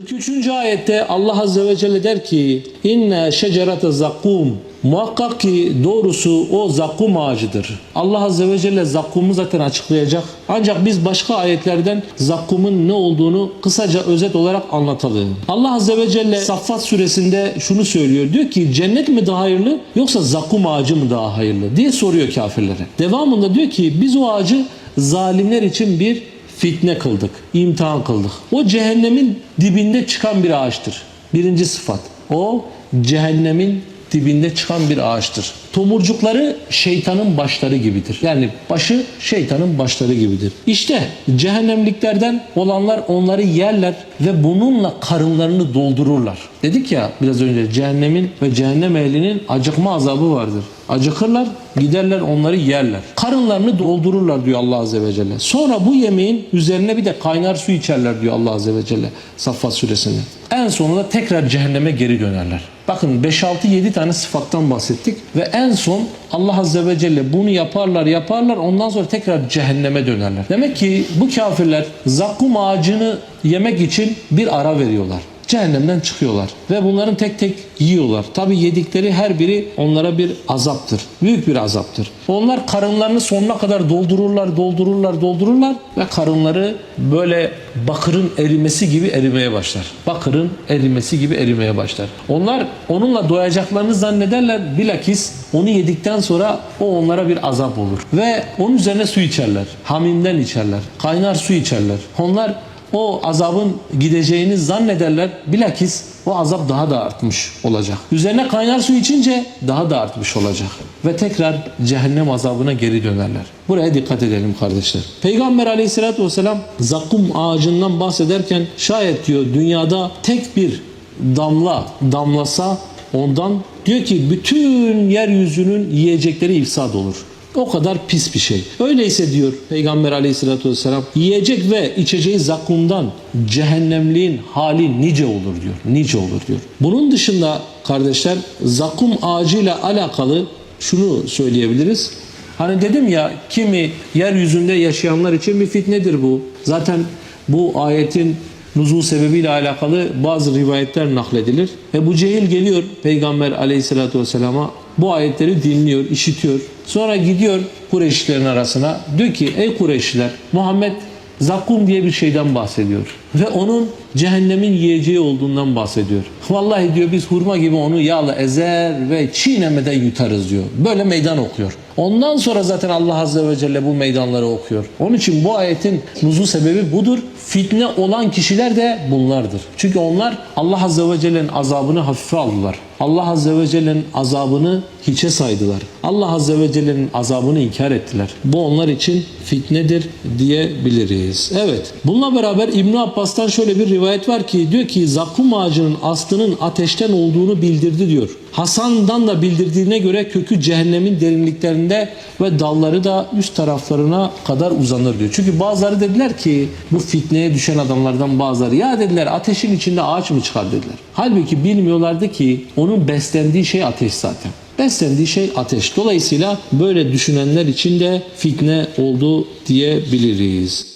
43. ayette Allah Azze ve Celle der ki inne şecerete zakkum muhakkak ki doğrusu o zakkum ağacıdır. Allah Azze ve Celle zakkumu zaten açıklayacak. Ancak biz başka ayetlerden zakkumun ne olduğunu kısaca özet olarak anlatalım. Allah Azze ve Celle Saffat suresinde şunu söylüyor. Diyor ki cennet mi daha hayırlı yoksa zakkum ağacı mı daha hayırlı diye soruyor kafirlere. Devamında diyor ki biz o ağacı zalimler için bir fitne kıldık, imtihan kıldık. O cehennemin dibinde çıkan bir ağaçtır. Birinci sıfat. O cehennemin dibinde çıkan bir ağaçtır. Tomurcukları şeytanın başları gibidir. Yani başı şeytanın başları gibidir. İşte cehennemliklerden olanlar onları yerler ve bununla karınlarını doldururlar. Dedik ya biraz önce cehennemin ve cehennem ehlinin acıkma azabı vardır. Acıkırlar, giderler onları yerler. Karınlarını doldururlar diyor Allah Azze ve Celle. Sonra bu yemeğin üzerine bir de kaynar su içerler diyor Allah Azze ve Celle Saffat suresinde. En sonunda tekrar cehenneme geri dönerler. Bakın 5-6-7 tane sıfattan bahsettik ve en son Allah Azze ve Celle bunu yaparlar yaparlar ondan sonra tekrar cehenneme dönerler. Demek ki bu kafirler zakkum ağacını yemek için bir ara veriyorlar cehennemden çıkıyorlar ve bunların tek tek yiyorlar. Tabi yedikleri her biri onlara bir azaptır. Büyük bir azaptır. Onlar karınlarını sonuna kadar doldururlar, doldururlar, doldururlar ve karınları böyle bakırın erimesi gibi erimeye başlar. Bakırın erimesi gibi erimeye başlar. Onlar onunla doyacaklarını zannederler. Bilakis onu yedikten sonra o onlara bir azap olur. Ve onun üzerine su içerler. Hamimden içerler. Kaynar su içerler. Onlar o azabın gideceğini zannederler. Bilakis o azap daha da artmış olacak. Üzerine kaynar su içince daha da artmış olacak. Ve tekrar cehennem azabına geri dönerler. Buraya dikkat edelim kardeşler. Peygamber aleyhissalatü vesselam zakkum ağacından bahsederken şayet diyor dünyada tek bir damla damlasa ondan diyor ki bütün yeryüzünün yiyecekleri ifsad olur. O kadar pis bir şey. Öyleyse diyor Peygamber aleyhissalatü vesselam yiyecek ve içeceği zakkumdan cehennemliğin hali nice olur diyor. Nice olur diyor. Bunun dışında kardeşler zakkum ağacıyla alakalı şunu söyleyebiliriz. Hani dedim ya kimi yeryüzünde yaşayanlar için bir fitnedir bu. Zaten bu ayetin nuzul sebebiyle alakalı bazı rivayetler nakledilir. Ebu Cehil geliyor Peygamber aleyhissalatü vesselama bu ayetleri dinliyor, işitiyor. Sonra gidiyor Kureyşlilerin arasına. Diyor ki ey Kureyşliler Muhammed zakkum diye bir şeyden bahsediyor. Ve onun cehennemin yiyeceği olduğundan bahsediyor. Vallahi diyor biz hurma gibi onu yağla ezer ve çiğnemeden yutarız diyor. Böyle meydan okuyor. Ondan sonra zaten Allah Azze ve Celle bu meydanları okuyor. Onun için bu ayetin nuzul sebebi budur. Fitne olan kişiler de bunlardır. Çünkü onlar Allah Azze ve Celle'nin azabını hafife aldılar. Allah Azze ve Celle'nin azabını hiçe saydılar. Allah Azze ve Celle'nin azabını inkar ettiler. Bu onlar için fitnedir diyebiliriz. Evet. Bununla beraber İbn Abbas'tan şöyle bir rivayet var ki diyor ki zakkum ağacının aslının ateşten olduğunu bildirdi diyor. Hasan'dan da bildirdiğine göre kökü cehennemin derinliklerinde ve dalları da üst taraflarına kadar uzanır diyor. Çünkü bazıları dediler ki bu fitneye düşen adamlardan bazıları ya dediler ateşin içinde ağaç mı çıkar dediler. Halbuki bilmiyorlardı ki onun beslendiği şey ateş zaten. Beslendiği şey ateş. Dolayısıyla böyle düşünenler için de fitne oldu diyebiliriz.